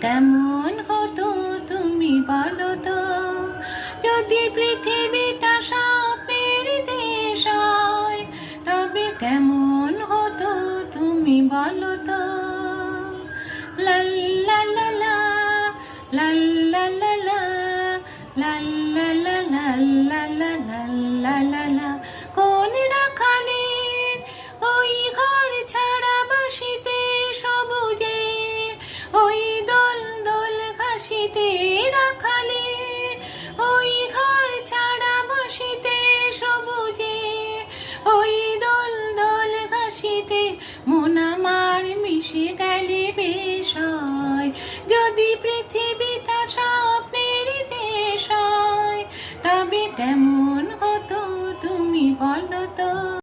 কেমন হতো তুমি বলো তো? যদি পৃথিবীটা সাপের দেশ হয়, তবে কেমন হতো তুমি বলো তো? লাল্লা লাল্লা লাল লাল হাসিতে মন আমার মিশে গেলে বিষয় যদি পৃথিবী তা সব দেশ হয় তবে কেমন